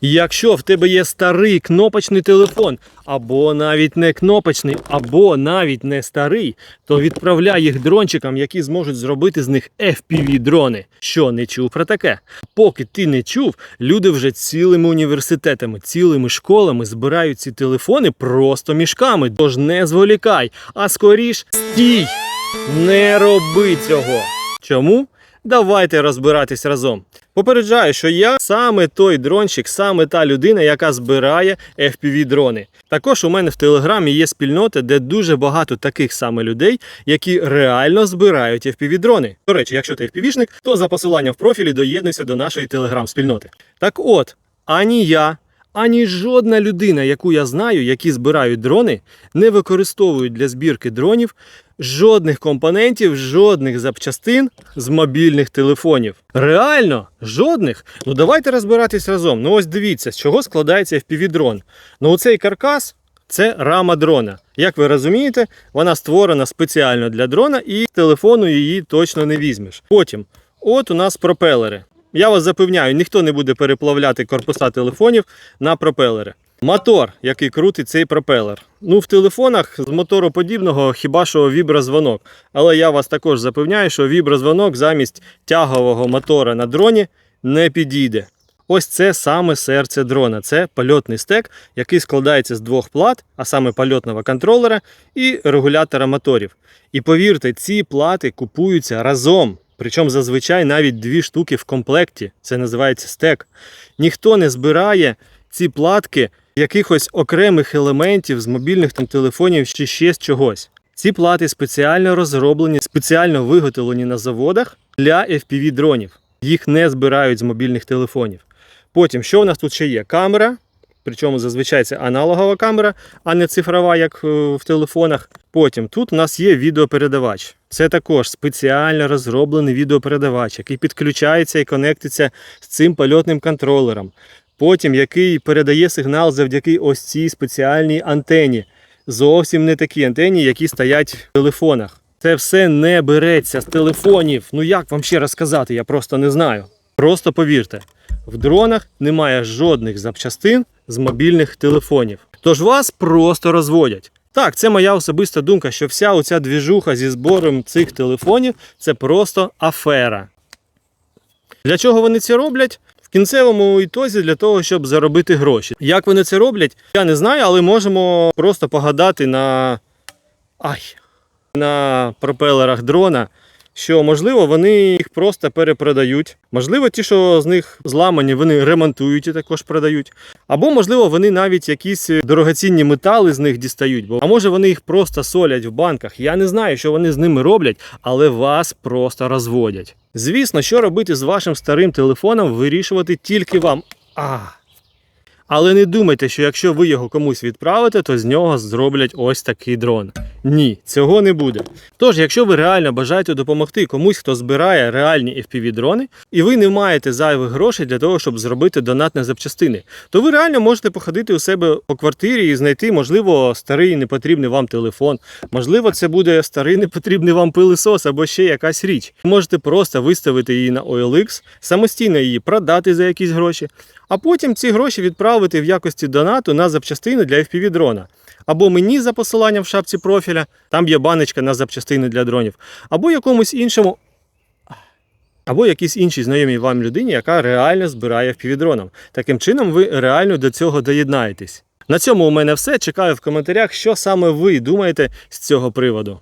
Якщо в тебе є старий кнопочний телефон, або навіть не кнопочний, або навіть не старий, то відправляй їх дрончикам, які зможуть зробити з них FPV-дрони. Що не чув про таке? Поки ти не чув, люди вже цілими університетами, цілими школами збирають ці телефони просто мішками. Тож не зволікай, а скоріш стій! Не роби цього. Чому? Давайте розбиратись разом. Попереджаю, що я саме той дронщик, саме та людина, яка збирає FPV-дрони. Також у мене в телеграмі є спільнота, де дуже багато таких саме людей, які реально збирають FPV-дрони. До речі, якщо ти FPV-шник, то за посиланням в профілі доєднуйся до нашої телеграм-спільноти. Так от, ані я, ані жодна людина, яку я знаю, які збирають дрони, не використовують для збірки дронів жодних компонентів, жодних запчастин з мобільних телефонів. Реально, жодних. Ну давайте розбиратись разом. Ну ось дивіться, з чого складається FPV-дрон. Ну оцей каркас. Це рама дрона. Як ви розумієте, вона створена спеціально для дрона і телефону її точно не візьмеш. Потім, от у нас пропелери. Я вас запевняю, ніхто не буде переплавляти корпуса телефонів на пропелери. Мотор, який крутить цей пропелер. Ну, в телефонах з мотороподібного хіба що віброзвонок. Але я вас також запевняю, що віброзвонок замість тягового мотора на дроні не підійде. Ось це саме серце дрона. Це польотний стек, який складається з двох плат, а саме польотного контролера і регулятора моторів. І повірте, ці плати купуються разом. Причому зазвичай навіть дві штуки в комплекті. Це називається стек. Ніхто не збирає ці платки якихось окремих елементів з мобільних там телефонів чи ще з чогось. Ці плати спеціально розроблені, спеціально виготовлені на заводах для FPV дронів. Їх не збирають з мобільних телефонів. Потім, що у нас тут ще є? Камера, причому зазвичай це аналогова камера, а не цифрова, як е, в телефонах. Потім тут у нас є відеопередавач. Це також спеціально розроблений відеопередавач, який підключається і конектиться з цим польотним контролером. Потім який передає сигнал завдяки ось цій спеціальній антені. Зовсім не такі антені, які стоять в телефонах. Це все не береться з телефонів. Ну як вам ще розказати, я просто не знаю. Просто повірте, в дронах немає жодних запчастин з мобільних телефонів. Тож вас просто розводять. Так, це моя особиста думка, що вся оця двіжуха зі збором цих телефонів це просто афера. Для чого вони це роблять? В кінцевому ітозі для того, щоб заробити гроші. Як вони це роблять, я не знаю, але можемо просто погадати на. Ай! На пропелерах дрона, що можливо вони їх просто перепродають. Можливо, ті, що з них зламані, вони ремонтують і також продають. Або, можливо, вони навіть якісь дорогоцінні метали з них дістають. Бо, а може вони їх просто солять в банках. Я не знаю, що вони з ними роблять, але вас просто розводять. Звісно, що робити з вашим старим телефоном, вирішувати тільки вам. А. Але не думайте, що якщо ви його комусь відправите, то з нього зроблять ось такий дрон. Ні, цього не буде. Тож, якщо ви реально бажаєте допомогти комусь, хто збирає реальні FPV-дрони, і ви не маєте зайвих грошей для того, щоб зробити донат на запчастини, то ви реально можете походити у себе по квартирі і знайти, можливо, старий непотрібний вам телефон. Можливо, це буде старий непотрібний вам пилисос або ще якась річ. Можете просто виставити її на OLX, самостійно її продати за якісь гроші, а потім ці гроші відправити в якості донату на запчастини для FPV-дрона. Або мені за посиланням в шапці профіля, там є баночка на запчастини для дронів, або якомусь іншому. Або якійсь іншій знайомій вам людині, яка реально збирає FPV-дроном. Таким чином, ви реально до цього доєднаєтесь. На цьому у мене все. Чекаю в коментарях, що саме ви думаєте з цього приводу.